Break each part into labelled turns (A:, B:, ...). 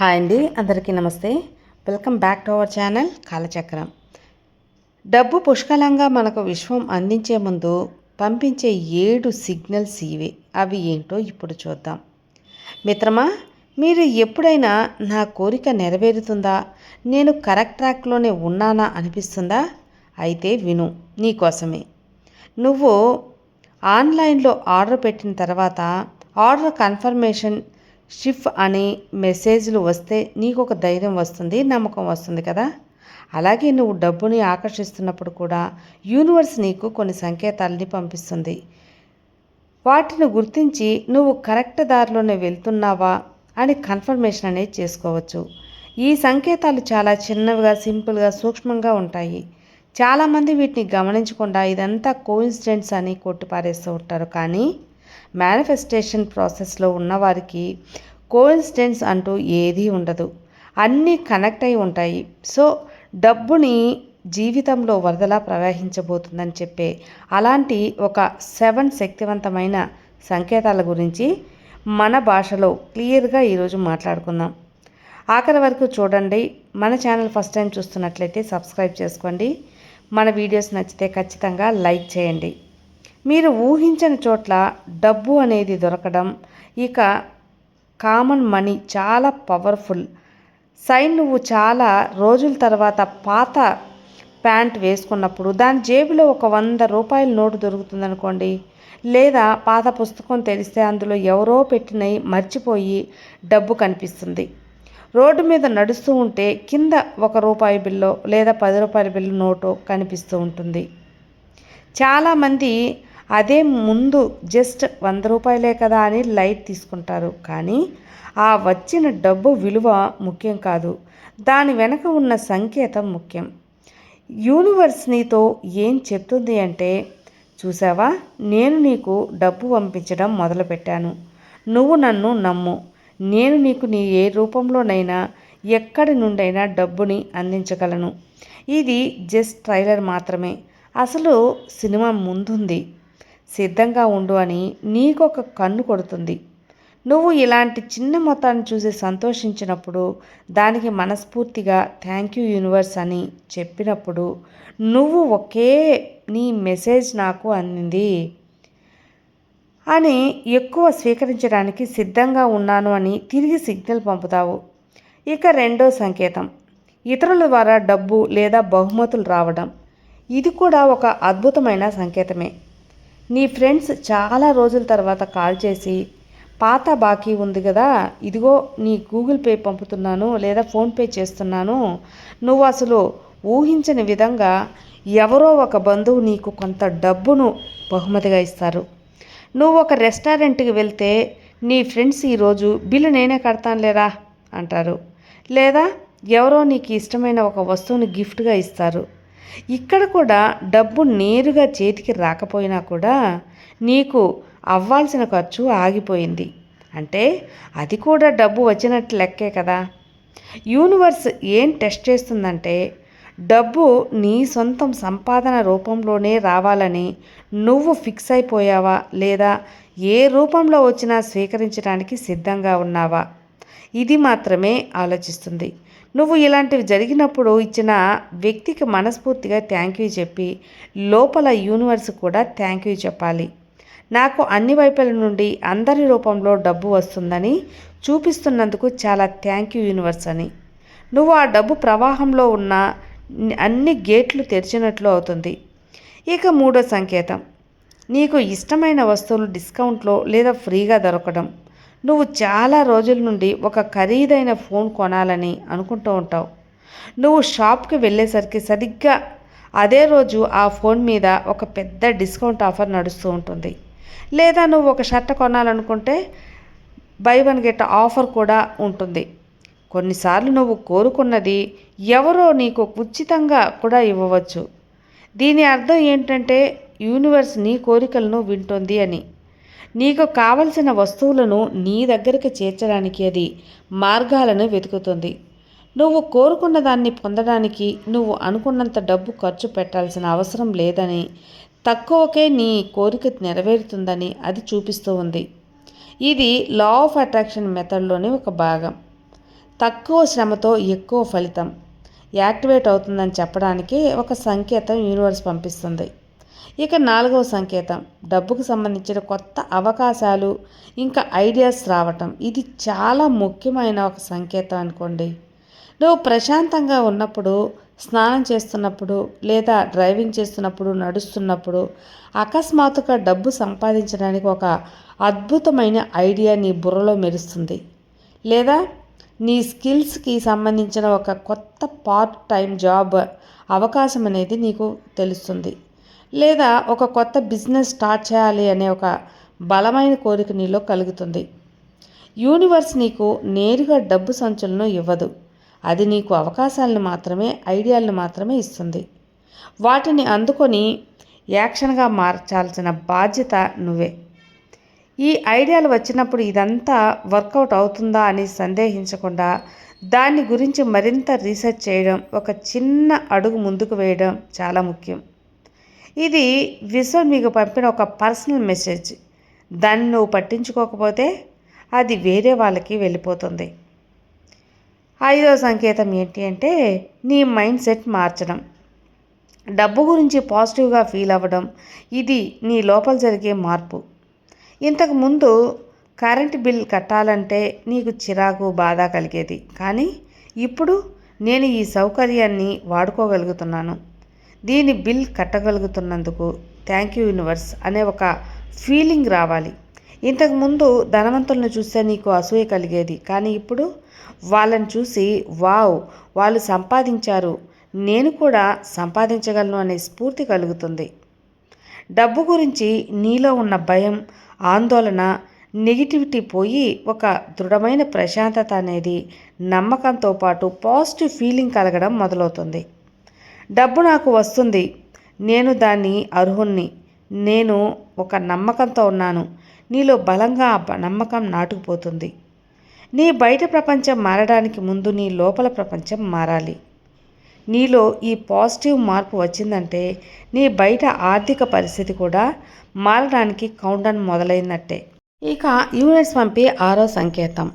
A: Hi అండి అందరికీ నమస్తే. Welcome back to our channel Kalachakram. డబ్బు పుష్కలంగా మనకు విశ్వం అందించే ముందు పంపించే ఏడు సిగ్నల్స్ ఇవే. అవి ఏంటో ఇప్పుడు చూద్దాం. మిత్రమా మీరు ఎప్పుడైనా నా కోరిక నెరవేరుతుందా? నేను కరెక్ట్ ట్రాక్లోనే ఉన్నానా అనిపిస్తుందా? అయితే విను నీకోసమే నువ్వు ఆన్లైన్లో ఆర్డర్ పెట్టిన తర్వాత ఆర్డర్ కన్ఫర్మేషన్ షిఫ్ అని మెసేజ్లు వస్తే నీకు ఒక ధైర్యం వస్తుంది నమ్మకం వస్తుంది కదా? అలాగే నువ్వు డబ్బుని ఆకర్షిస్తున్నప్పుడు కూడా యూనివర్స్ నీకు కొన్ని సంకేతాలని పంపిస్తుంది. వాటిని గుర్తించి నువ్వు కరెక్ట్ దారిలోనే వెళ్తున్నావా అని కన్ఫర్మేషన్ అనేది చేసుకోవచ్చు. ఈ సంకేతాలు చాలా చిన్నవిగా సింపుల్గా సూక్ష్మంగా ఉంటాయి. చాలామంది వీటిని గమనించకుండా ఇదంతా కోయిన్సిడెంట్స్ అని కొట్టిపారేస్తూ ఉంటారు. కానీ మేనిఫెస్టేషన్ ప్రాసెస్లో ఉన్నవారికి కోయిన్సిడెంట్స్ అంటూ ఏదీ ఉండదు. అన్నీ కనెక్ట్ అయి ఉంటాయి. సో డబ్బుని జీవితంలో వరదలా ప్రవహించబోతుందని చెప్పే అలాంటి ఒక సెవెన్ శక్తివంతమైన సంకేతాల గురించి మన భాషలో క్లియర్గా ఈరోజు మాట్లాడుకుందాం. ఆఖరి వరకు చూడండి. మన ఛానల్ ఫస్ట్ టైం చూస్తున్నట్లయితే సబ్స్క్రైబ్ చేసుకోండి. మన వీడియోస్ నచ్చితే ఖచ్చితంగా లైక్ చేయండి. మీరు ఊహించని చోట్ల డబ్బు అనేది దొరకడం ఇక కామన్ మనీ చాలా పవర్ఫుల్. సైన్ నువ్వు చాలా రోజుల తర్వాత పాత ప్యాంట్ వేసుకున్నప్పుడు దాని జేబులో ఒక వంద రూపాయల నోటు దొరుకుతుందనుకోండి. లేదా పాత పుస్తకం తెలిస్తే అందులో ఎవరో పెట్టినవి మర్చిపోయి డబ్బు కనిపిస్తుంది. రోడ్డు మీద నడుస్తూ ఉంటే కింద ఒక రూపాయి బిల్లో లేదా పది రూపాయల బిల్లు నోటు కనిపిస్తూ ఉంటుంది. చాలామంది అదే ముందు జస్ట్ వంద రూపాయలే కదా అని లైట్ తీసుకుంటారు. కానీ ఆ వచ్చిన డబ్బు విలువ ముఖ్యం కాదు. దాని వెనక ఉన్న సంకేతం ముఖ్యం. యూనివర్స్ నీతో ఏం చెప్తుంది అంటే చూసావా నేను నీకు డబ్బు పంపించడం మొదలుపెట్టాను. నువ్వు నన్ను నమ్ము. నేను నీకు నీ ఏ రూపంలోనైనా ఎక్కడి నుండైనా డబ్బుని అందించగలను. ఇది జస్ట్ ట్రైలర్ మాత్రమే. అసలు సినిమా ముందుంది. సిద్ధంగా ఉండు అని నీకొక కన్ను కొడుతుంది. నువ్వు ఇలాంటి చిన్న మొత్తాన్ని చూసి సంతోషించినప్పుడు దానికి మనస్ఫూర్తిగా థ్యాంక్ యూ యూనివర్స్ అని చెప్పినప్పుడు నువ్వు ఒకే నీ మెసేజ్ నాకు అందింది అని ఎక్కువ స్వీకరించడానికి సిద్ధంగా ఉన్నాను అని తిరిగి సిగ్నల్ పంపుతావు. ఇక రెండో సంకేతం. ఇతరుల ద్వారా డబ్బు లేదా బహుమతులు రావడం. ఇది కూడా ఒక అద్భుతమైన సంకేతమే. నీ ఫ్రెండ్స్ చాలా రోజుల తర్వాత కాల్ చేసి పాత బాకీ ఉంది కదా ఇదిగో నీ గూగుల్ పే పంపుతున్నాను లేదా ఫోన్పే చేస్తున్నాను. నువ్వు అసలు ఊహించని విధంగా ఎవరో ఒక బంధువు నీకు కొంత డబ్బును బహుమతిగా ఇస్తారు. నువ్వు ఒక రెస్టారెంట్కి వెళ్తే నీ ఫ్రెండ్స్ ఈరోజు బిల్లు నేనే కడతాను లేరా? అంటారు. లేదా ఎవరో నీకు ఇష్టమైన ఒక వస్తువుని గిఫ్ట్గా ఇస్తారు. ఇక్కడ కూడా డబ్బు నేరుగా చేతికి రాకపోయినా కూడా నీకు అవ్వాల్సిన ఖర్చు ఆగిపోయింది. అంటే అది కూడా డబ్బు వచ్చినట్టు లెక్కే కదా. యూనివర్స్ ఏం టెస్ట్ చేస్తుందంటే డబ్బు నీ సొంతం సంపాదన రూపంలోనే రావాలని నువ్వు ఫిక్స్ అయిపోయావా లేదా ఏ రూపంలో వచ్చినా స్వీకరించడానికి సిద్ధంగా ఉన్నావా? ఇది మాత్రమే ఆలోచిస్తుంది. నువ్వు ఇలాంటివి జరిగినప్పుడు ఇచ్చిన వ్యక్తికి మనస్ఫూర్తిగా థ్యాంక్ యూ చెప్పి లోపల యూనివర్స్ కూడా థ్యాంక్ యూ చెప్పాలి. నాకు అన్ని వైపుల నుండి అందరి రూపంలో డబ్బు వస్తుందని చూపిస్తున్నందుకు చాలా థ్యాంక్ యూ యూనివర్స్ అని. నువ్వు ఆ డబ్బు ప్రవాహంలో ఉన్న అన్ని గేట్లు తెరిచినట్లు అవుతుంది. ఇక మూడో సంకేతం. నీకు ఇష్టమైన వస్తువులు డిస్కౌంట్లో లేదా ఫ్రీగా దొరకడం. నువ్వు చాలా రోజుల నుండి ఒక ఖరీదైన ఫోన్ కొనాలని అనుకుంటూ ఉంటావు. నువ్వు షాప్కి వెళ్ళేసరికి సరిగ్గా అదే రోజు ఆ ఫోన్ మీద ఒక పెద్ద డిస్కౌంట్ ఆఫర్ నడుస్తూ ఉంటుంది. లేదా నువ్వు ఒక షర్ట్ కొనాలనుకుంటే బై వన్ గెట్ ఆఫర్ కూడా ఉంటుంది. కొన్నిసార్లు నువ్వు కోరుకున్నది ఎవరో నీకు ఉచితంగా కూడా ఇవ్వవచ్చు. దీని అర్థం ఏంటంటే యూనివర్స్ నీ కోరికలను వింటుంది అని. నీకు కావలసిన వస్తువులను నీ దగ్గరికి చేర్చడానికి అది మార్గాలను వెతుకుతుంది. నువ్వు కోరుకున్న దాన్ని పొందడానికి నువ్వు అనుకున్నంత డబ్బు ఖర్చు పెట్టాల్సిన అవసరం లేదని తక్కువకే నీ కోరిక నెరవేరుతుందని అది చూపిస్తూ ఉంది. ఇది లా ఆఫ్ అట్రాక్షన్ మెథడ్లోని ఒక భాగం. తక్కువ శ్రమతో ఎక్కువ ఫలితం. యాక్టివేట్ అవుతుందని చెప్పడానికి ఒక సంకేతం యూనివర్స్ పంపిస్తుంది. ఇక నాలుగవ సంకేతం. డబ్బుకు సంబంధించిన కొత్త అవకాశాలు ఇంకా ఐడియాస్ రావటం. ఇది చాలా ముఖ్యమైన ఒక సంకేతం అనుకోండి. నువ్వు ప్రశాంతంగా ఉన్నప్పుడు స్నానం చేస్తున్నప్పుడు లేదా డ్రైవింగ్ చేస్తున్నప్పుడు నడుస్తున్నప్పుడు అకస్మాత్తుగా డబ్బు సంపాదించడానికి ఒక అద్భుతమైన ఐడియా నీ బుర్రలో మెరుస్తుంది. లేదా నీ స్కిల్స్కి సంబంధించిన ఒక కొత్త పార్ట్ టైం జాబ్ అవకాశం అనేది నీకు తెలుస్తుంది. లేదా ఒక కొత్త బిజినెస్ స్టార్ట్ చేయాలి అనే ఒక బలమైన కోరిక నీలో కలుగుతుంది. యూనివర్స్ నీకు నేరుగా డబ్బు సంచులను ఇవ్వదు. అది నీకు అవకాశాలను మాత్రమే ఐడియాలను మాత్రమే ఇస్తుంది. వాటిని అందుకొని యాక్షన్గా మార్చాల్సిన బాధ్యత నువ్వే. ఈ ఐడియాలు వచ్చినప్పుడు ఇదంతా వర్కౌట్ అవుతుందా అని సందేహించకుండా దాని గురించి మరింత రీసెర్చ్ చేయడం ఒక చిన్న అడుగు ముందుకు వేయడం చాలా ముఖ్యం. ఇది విశ్వం మీకు పంపిన ఒక పర్సనల్ మెసేజ్. దాన్ని నువ్వు పట్టించుకోకపోతే అది వేరే వాళ్ళకి వెళ్ళిపోతుంది. ఐదో సంకేతం ఏంటి అంటే నీ మైండ్ సెట్ మార్చడం. డబ్బు గురించి పాజిటివ్గా ఫీల్ అవ్వడం ఇది నీ లోపల జరిగే మార్పు. ఇంతకుముందు కరెంట్ బిల్ కట్టాలంటే నీకు చిరాకు బాధ కలిగేది. కానీ ఇప్పుడు నేను ఈ సౌకర్యాన్ని వాడుకోగలుగుతున్నాను. దీని బిల్ కట్టగలుగుతున్నందుకు థ్యాంక్ యూ యూనివర్స్ అనే ఒక ఫీలింగ్ రావాలి. ఇంతకుముందు ధనవంతులను చూస్తే నీకు అసూయ కలిగేది. కానీ ఇప్పుడు వాళ్ళని చూసి వావ్ వాళ్ళు సంపాదించారు. నేను కూడా సంపాదించగలను అనే స్ఫూర్తి కలుగుతుంది. డబ్బు గురించి నీలో ఉన్న భయం ఆందోళన నెగిటివిటీ పోయి ఒక దృఢమైన ప్రశాంతత అనేది నమ్మకంతో పాటు పాజిటివ్ ఫీలింగ్ కలగడం మొదలవుతుంది. డబ్బు నాకు వస్తుంది. నేను దాన్ని అర్హుణ్ణి. నేను ఒక నమ్మకంతో ఉన్నాను. నీలో బలంగా ఆ నమ్మకం నాటుకుపోతుంది. నీ బయట ప్రపంచం మారడానికి ముందు నీ లోపల ప్రపంచం మారాలి. నీలో ఈ పాజిటివ్ మార్పు వచ్చిందంటే నీ బయట ఆర్థిక పరిస్థితి కూడా మారడానికి కౌంటన్ మొదలైనట్టే. ఇక యూనిట్స్ పంపి ఆరో సంకేతం.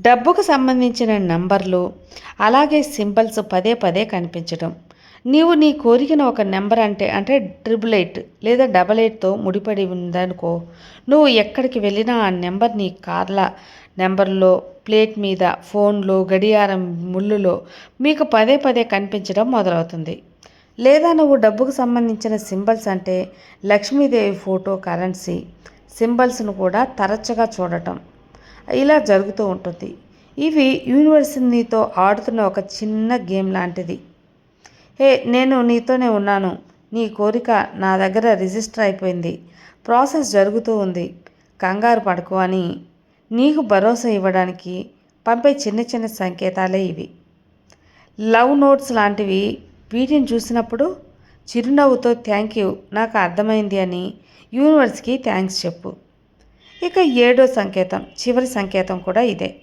A: డబ్బుకు సంబంధించిన నంబర్లు అలాగే సింబల్స్ పదే పదే కనిపించడం నీవు నీ కోరికను ఒక నెంబర్ అంటే అంటే ట్రిపుల్ ఎయిట్ లేదా డబల్ ఎయిట్తో ముడిపడి ఉందనుకో నువ్వు ఎక్కడికి వెళ్ళినా ఆ నెంబర్ నీ కార్ల నెంబర్లో ప్లేట్ మీద ఫోన్లో గడియారం ముళ్ళులో మీకు పదే పదే కనిపించడం మొదలవుతుంది. లేదా నువ్వు డబ్బుకు సంబంధించిన సింబల్స్ అంటే లక్ష్మీదేవి ఫోటో కరెన్సీ సింబల్స్ను కూడా తరచుగా చూడటం. ఇలా జరుగుతూ ఉంటుంది. ఇవి యూనివర్సిటీతో ఆడుతున్న ఒక చిన్న గేమ్ లాంటిది. హే నేను నీతోనే ఉన్నాను. నీ కోరిక నా దగ్గర రిజిస్టర్ అయిపోయింది. ప్రాసెస్ జరుగుతూ ఉంది. కంగారు పడుకో అని నీకు భరోసా ఇవ్వడానికి పంపే చిన్న చిన్న సంకేతాలే ఇవి. లవ్ నోట్స్ లాంటివి వీటిని చూసినప్పుడు చిరునవ్వుతో థ్యాంక్ యూ నాకు అర్థమైంది అని యూనివర్స్కి థ్యాంక్స్ చెప్పు. ఇక ఏడో సంకేతం చివరి సంకేతం కూడా ఇదే.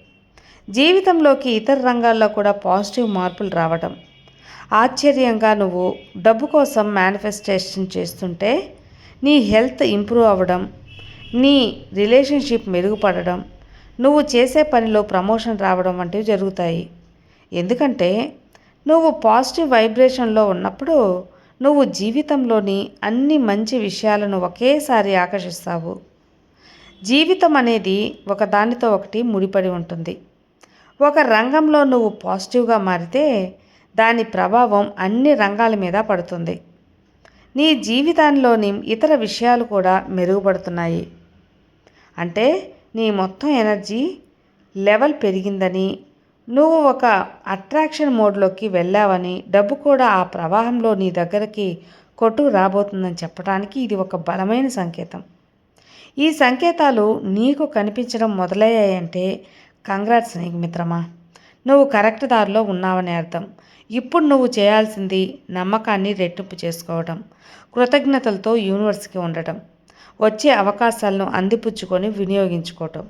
A: జీవితంలోకి ఇతర రంగాల్లో కూడా పాజిటివ్ మార్పులు రావడం ఆశ్చర్యంగా నువ్వు డబ్బు కోసం మేనిఫెస్టేషన్ చేస్తుంటే నీ హెల్త్ ఇంప్రూవ్ అవ్వడం నీ రిలేషన్షిప్ మెరుగుపడడం నువ్వు చేసే పనిలో ప్రమోషన్ రావడం వంటివి జరుగుతాయి. ఎందుకంటే నువ్వు పాజిటివ్ వైబ్రేషన్లో ఉన్నప్పుడు నువ్వు జీవితంలోని అన్ని మంచి విషయాలను ఒకేసారి ఆకర్షిస్తావు. జీవితం అనేది ఒకదానితో ఒకటి ముడిపడి ఉంటుంది. ఒక రంగంలో నువ్వు పాజిటివ్గా మారితే దాని ప్రభావం అన్ని రంగాల మీద పడుతుంది. నీ జీవితంలోని ఇతర విషయాలు కూడా మెరుగుపడుతున్నాయి. అంటే నీ మొత్తం ఎనర్జీ లెవెల్ పెరిగిందని నువ్వు ఒక అట్రాక్షన్ మోడ్లోకి వెళ్ళావని డబ్బు కూడా ఆ ప్రవాహంలో నీ దగ్గరికి కొట్టు రాబోతుందని చెప్పడానికి ఇది ఒక బలమైన సంకేతం. ఈ సంకేతాలు నీకు కనిపించడం మొదలయ్యాయంటే కంగ్రాట్స్ నీకు మిత్రమా నువ్వు కరెక్ట్ దారిలో ఉన్నావని అర్థం. ఇప్పుడు నువ్వు చేయాల్సింది నమ్మకాన్ని రెట్టింపు చేసుకోవడం కృతజ్ఞతలతో యూనివర్స్కి ఉండటం వచ్చే అవకాశాలను అందిపుచ్చుకొని వినియోగించుకోవటం.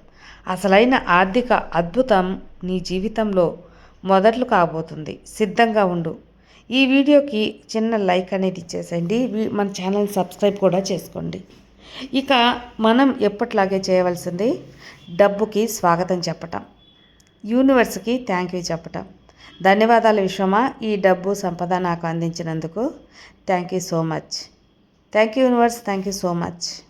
A: అసలైన ఆర్థిక అద్భుతం నీ జీవితంలో మొదట్లు కాబోతుంది. సిద్ధంగా ఉండు. ఈ వీడియోకి చిన్న లైక్ అనేది ఇచ్చేసేయండి. మన ఛానల్ సబ్స్క్రైబ్ కూడా చేసుకోండి. ఇక మనం ఎప్పట్లాగే చేయవలసింది డబ్బుకి స్వాగతం చెప్పటం. యూనివర్స్కి థ్యాంక్ యూ చెప్పటం. ధన్యవాదాలు విశ్వమా ఈ డబ్బు సంపద నాకు అందించినందుకు thank you so much. Thank you universe. Thank you so much.